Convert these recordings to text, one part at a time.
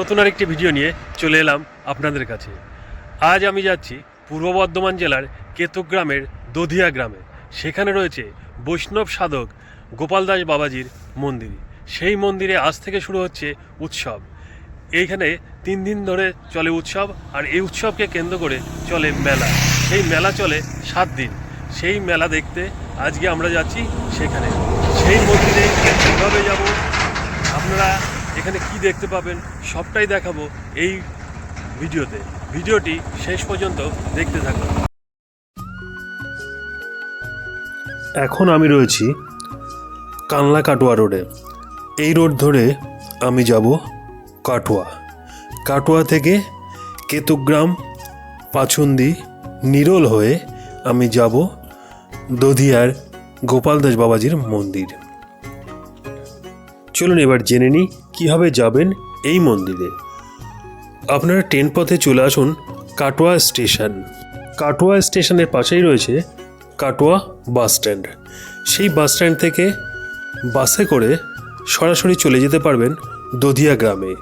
নতুন আরেকটি ভিডিও নিয়ে চলে এলাম আপনাদের কাছে। আজ আমি যাচ্ছি পূর্ব বর্ধমান জেলার কেতুগ্রামের দধিয়া গ্রামে। সেখানে রয়েছে বৈষ্ণব সাধক গোপাল দাস বাবাজির মন্দির। সেই মন্দিরে আজ থেকে শুরু হচ্ছে উৎসব। এইখানে তিন দিন ধরে চলে উৎসব আর এই উৎসবকে কেন্দ্র করে চলে মেলা। সেই মেলা চলে সাত দিন। সেই মেলা দেখতে আজকে আমরা যাচ্ছি সেখানে। সেই মন্দিরে কীভাবে যাব? আপনারা এখানে কি দেখতে পাবেন সবটাই দেখাবো এই ভিডিওতে। ভিডিওটি শেষ পর্যন্ত দেখতে থাকুন। এখন আমি রয়েছি কানলা কাটোয়া রোডে। এই রোড ধরে আমি যাব কাটোয়া। কাটোয়া থেকে কেতুগ্রাম, পাছন্দি, নিরল হয়ে আমি যাব দধিয়ার গোপাল দাস বাবাজির মন্দির। চলুন এবার জেনে নিই, কীভাবে যাবেন এই মন্দিরে। আপনারা ট্রেন পথে চলে আসুন কাটোয়া স্টেশন। কাটোয়া স্টেশনের পাশেই রয়েছে কাটোয়া বাস স্ট্যান্ড। সেই বাস স্ট্যান্ড থেকে বাসে করে সরাসরি চলে যেতে পারবেন দধিয়া গ্রামে।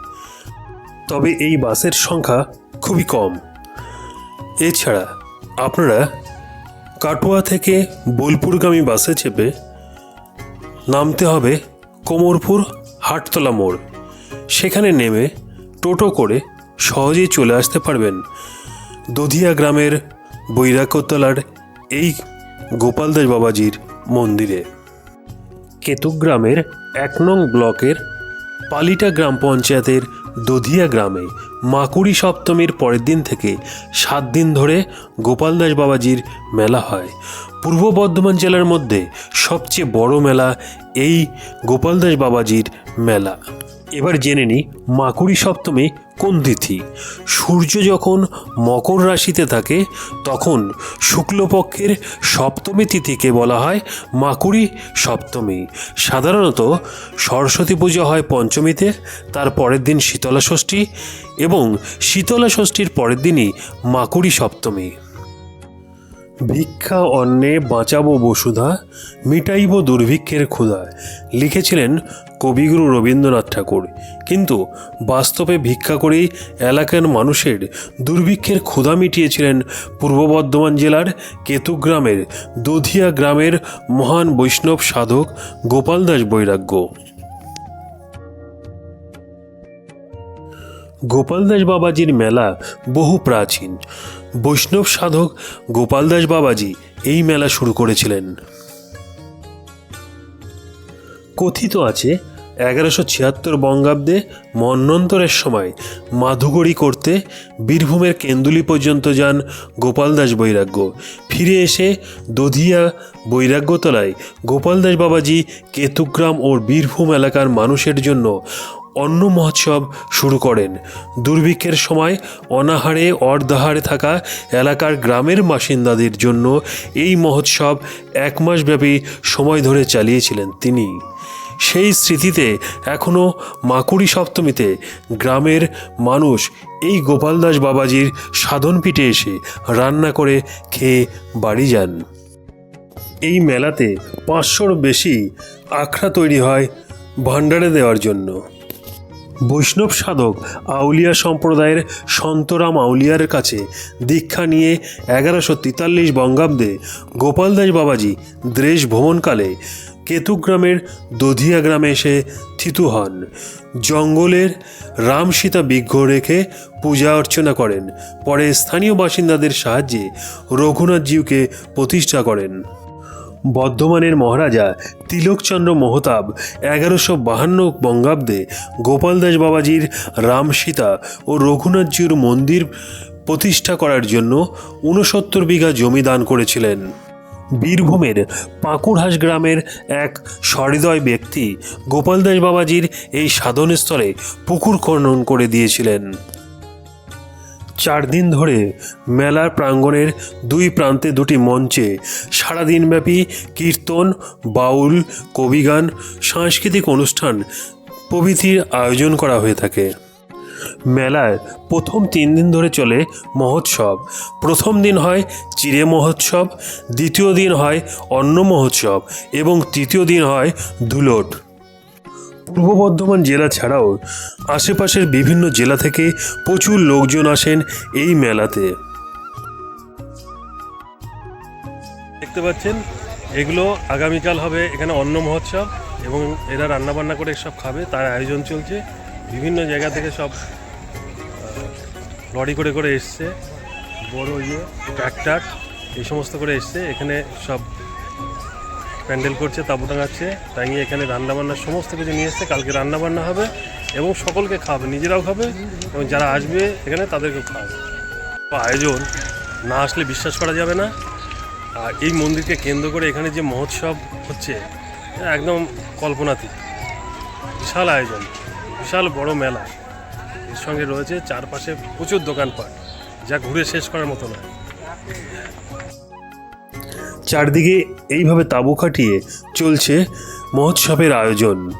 তবে এই বাসের সংখ্যা খুবই কম। এছাড়া আপনারা কাটোয়া থেকে বোলপুরগামী বাসে চেপে নামতে হবে কোমরপুর হাটতলা মোড়। সেখানে নেমে টোটো করে সহজেই চলে আসতে পারবেন দধিয়া গ্রামের বৈরাগ্যতলার এই গোপালদাস বাবাজির মন্দিরে। কেতুগ্রামের এক নং ব্লকের পালিটা গ্রাম পঞ্চায়েতের দধিয়া গ্রামে মাকুড়ি সপ্তমীর পরের দিন থেকে সাত দিন ধরে গোপালদাস বাবাজির মেলা হয়। পূর্ব বর্ধমান জেলার মধ্যে সবচেয়ে বড় মেলা এই গোপালদাস বাবাজির মেলা। এবার জেনে নিই মাকুড়ি সপ্তমী কোন তিথি। সূর্য যখন মকর রাশিতে থাকে, তখন শুক্লপক্ষের সপ্তমী তিথিকে বলা হয় মাকুড়ি সপ্তমী। সাধারণত সরস্বতী পুজো হয় পঞ্চমীতে, তার পরের দিন শীতলা ষষ্ঠী এবং শীতলা ষষ্ঠীর পরের দিনই মাকুড়ি সপ্তমী। ভিক্ষা অন্নে বাঁচাবো বসুধা, মিটাইব দুর্ভিক্ষের ক্ষুধা। লিখেছিলেন কবিগুরু রবীন্দ্রনাথ ঠাকুর। কিন্তু বাস্তবে ভিক্ষা করেই এলাকার মানুষের দুর্ভিক্ষের ক্ষুধা মিটিয়েছিলেন পূর্ব বর্ধমান জেলার কেতুগ্রামের দধিয়া গ্রামের মহান বৈষ্ণব সাধক গোপাল দাস বৈরাগ্য। গোপালদাস বাবাজির মেলা বহু প্রাচীন। বৈষ্ণব সাধক গোপালদাস বাবাজি এই মেলা শুরু করেছিলেন। কথিত আছে, এগারোশো ছিয়াত্তর বঙ্গাব্দে মন্বন্তরের সময় মাধুগড়ি করতে বীরভূমের কেন্দুলি পর্যন্ত যান গোপালদাস বৈরাগ্য। ফিরে এসে দধিয়া বৈরাগ্যতলায় গোপালদাস বাবাজি কেতুগ্রাম ও বীরভূম এলাকার মানুষের জন্য অন্ন মহোৎসব শুরু করেন। দুর্ভিক্ষের সময় অনাহারে অর্ধাহারে থাকা এলাকার গ্রামের বাসিন্দাদের জন্য এই মহোৎসব এক মাসব্যাপী সময় ধরে চালিয়েছিলেন তিনি। সেই স্মৃতিতে এখনও মাকুড়ি সপ্তমীতে গ্রামের মানুষ এই গোপালদাস বাবাজির সাধনপীঠে এসে রান্না করে খেয়ে বাড়ি যান। এই মেলাতে পাঁচশোর বেশি আখড়া তৈরি হয় ভাণ্ডারে দেওয়ার জন্য। বৈষ্ণব সাধক আউলিয়া সম্প্রদায়ের সন্তরাম আউলিয়ার কাছে দীক্ষা নিয়ে এগারোশো তেতাল্লিশ বঙ্গাব্দে গোপালদাস বাবাজি দ্রেশ ভ্রমণকালে কেতুগ্রামের দধিয়া গ্রামে এসে থিতু হন। জঙ্গলের রাম সীতা বিগ্রহ রেখে পূজা অর্চনা করেন। পরে স্থানীয় বাসিন্দাদের সাহায্যে রঘুনাথজিউকে প্রতিষ্ঠা করেন। বর্ধমানের মহারাজা তিলকচন্দ্র মহতাব এগারোশো বাহান্ন বঙ্গাব্দে গোপালদাস বাবাজির রাম সীতা ও রঘুনাথজির মন্দির প্রতিষ্ঠা করার জন্য ঊনসত্তর বিঘা জমি দান করেছিলেন। বীরভূমের পাঁকুড়হাস গ্রামের এক সহৃদয় ব্যক্তি গোপালদাস বাবাজির এই সাধনস্থলে পুকুর খনন করে দিয়েছিলেন। চার দিন ধরে মেলার প্রাঙ্গণের দুই প্রান্তে দুটি মঞ্চে সারাদিনব্যাপী কীর্তন, বাউল, কবিগান, সাংস্কৃতিক অনুষ্ঠান প্রভৃতির আয়োজন করা হয়ে থাকে। মেলায় প্রথম তিন দিন ধরে চলে মহোৎসব। প্রথম দিন হয় চিড়ে মহোৎসব, দ্বিতীয় দিন হয় অন্ন মহোৎসব এবং তৃতীয় দিন হয় ধুলোট পূর্ব বর্ধমান জেলা ছাড়াও আশেপাশের বিভিন্ন জেলা থেকে প্রচুর লোকজন আসেন এই মেলাতে। দেখতে পাচ্ছেন, এগুলো আগামীকাল হবে এখানে অন্ন মহোৎসব এবং এরা রান্নাবান্না করে সব খাবে, তার আয়োজন চলছে। বিভিন্ন জায়গা থেকে সব লরি করে করে এসছে, বড় ইয়ে ট্র্যাক্টর এই সমস্ত করে এসছে। এখানে সব প্যান্ডেল করছে তাবু টাঙাচ্ছে টাঙিয়ে এখানে রান্নাবান্নার সমস্ত কিছু নিয়ে এসছে। কালকে রান্নাবান্না হবে এবং সকলকে খাবে, নিজেরাও খাবে এবং যারা আসবে এখানে তাদেরকেও খাওয়াবে। আয়োজন, না আসলে বিশ্বাস করা যাবে না। আর এই মন্দিরকে কেন্দ্র করে এখানে যে মহোৎসব হচ্ছে একদম কল্পনাতীত। বিশাল আয়োজন, বিশাল বড় মেলা। এর সঙ্গে রয়েছে চারপাশে প্রচুর দোকানপাট, যা ঘুরে শেষ করার মতো নয় চারদিকে এইভাবে তাঁবু খাটিয়ে চলছে মহোৎসবের আয়োজন।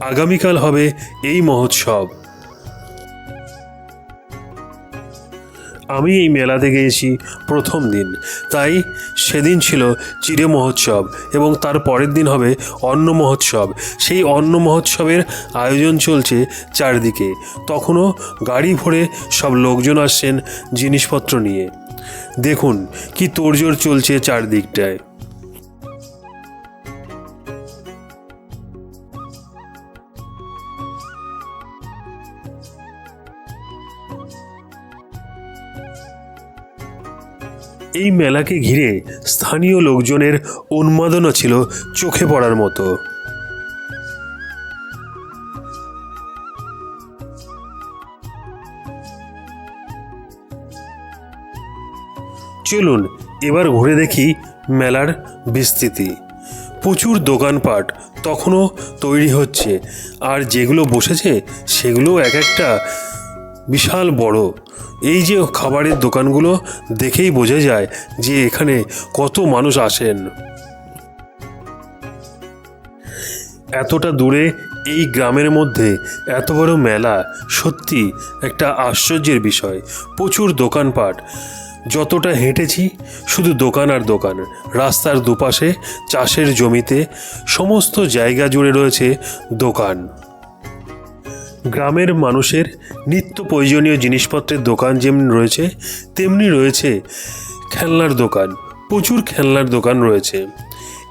আগামীকাল হবে এই মহোৎসব। আমি এই মেলাতে গিয়েছি প্রথম দিন। তাই সেদিন ছিল চিড়ে মহোৎসব এবং তার পরের দিন হবে অন্ন মহোৎসব। সেই অন্ন মহোৎসবের আয়োজন চলছে চারদিকে। তখনও গাড়ি ভরে সব লোকজন আসছেন জিনিসপত্র নিয়ে। দেখুন কি তোড়জোড় চলছে চারদিকটায়। এই মেলাকে ঘিরে স্থানীয় লোকজনের উন্মাদনা ছিল চোখে পড়ার মতো। চলুন, এবার ঘুরে দেখি মেলার বিস্তৃতি। প্রচুর দোকানপাট তখনও তৈরি হচ্ছে, আর যেগুলো বসেছে সেগুলো এক একটা বিশাল বড়। এই যে খাবারের দোকানগুলো দেখেই বোঝা যায় যে এখানে কত মানুষ আসেন। এতটা দূরে এই গ্রামের মধ্যে এত বড় মেলা সত্যি একটা আশ্চর্যের বিষয়। প্রচুর দোকানপাট। যতটা হেঁটেছি, শুধু দোকান আর দোকান, রাস্তার দুপাশে, চাষের জমিতে, সমস্ত জায়গা জুড়ে রয়েছে দোকান। গ্রামের মানুষের নিত্য প্রয়োজনীয় জিনিসপত্রের দোকান যেমন রয়েছে, তেমনি রয়েছে খেলনার দোকান, প্রচুর খেলনার দোকান রয়েছে।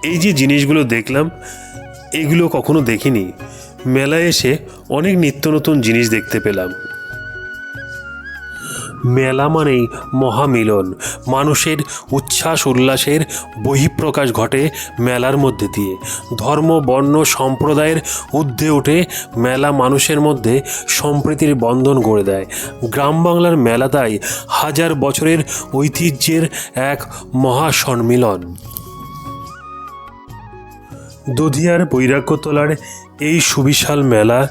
এই যে জিনিসগুলো দেখলাম, এগুলো কখনো দেখিনি। মেলায় এসে অনেক নিত্য নতুন জিনিস দেখতে পেলাম। মেলা মানেই মহামিলন। মানুষের উচ্ছ্বাস, উল্লাসের বহিঃপ্রকাশ ঘটে মেলার মধ্যে দিয়ে। ধর্ম, বর্ণ, সম্প্রদায়ের ঊর্ধ্বে উঠে মেলা মানুষের মধ্যে সম্প্রীতির বন্ধন গড়ে দেয়। গ্রাম বাংলার মেলা তাই হাজার বছরের ঐতিহ্যের এক মহাসম্মিলন দধিয়ার বৈরাগ্যতলার এই সুবিশাল মেলা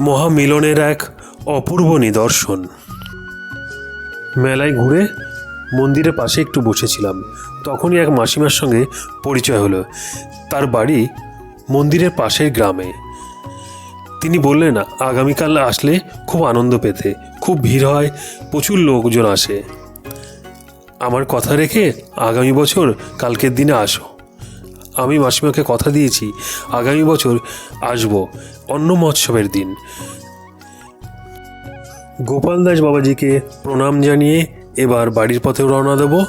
মহামিলনের এক অপূর্ব নিদর্শন। মেলায় ঘুরে মন্দিরের পাশে একটু বসেছিলাম। তখনই এক মাসিমার সঙ্গে পরিচয় হলো। তার বাড়ি মন্দিরের পাশের গ্রামে। তিনি বললেন, আগামীকাল আসলে খুব আনন্দ পেতে। খুব ভিড় হয়, প্রচুর লোকজন আসে। আমার কথা রেখে আগামী বছর কালকের দিনে আসো। আমি মাসিমাকে কথা দিয়েছি, আগামী বছর আসব। অন্ন মহোৎসবের দিন। গোপাল দাস বাবাজিকে প্রণাম জানিয়ে এবার বাড়ির পথে রওনা দেব।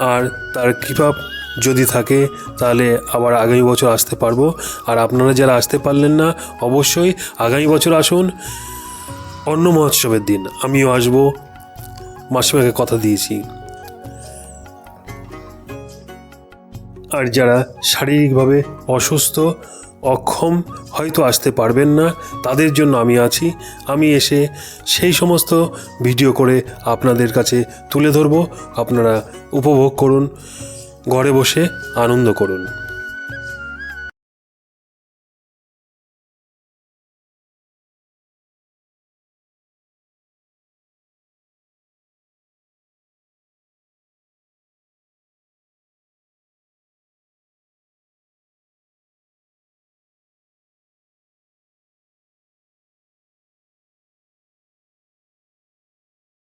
আর তার কৃপা যদি থাকে, তাহলে আবার আগামী বছর আসতে পারব। আর আপনারা যারা আসতে পারলেন না, অবশ্যই আগামী বছর আসুন। অন্ন মহোৎসবের দিন, আমিও আসব। মাসিমাকে কথা দিয়েছি। আর যারা শারীরিকভাবে অসুস্থ অক্ষম হয়তো আসতে পারবেন না, তাদের জন্য আমি আছি। আমি এসে সেই সমস্ত ভিডিও করে আপনাদের কাছে তুলে ধরব। আপনারা উপভোগ করুন, ঘরে বসে আনন্দ করুন।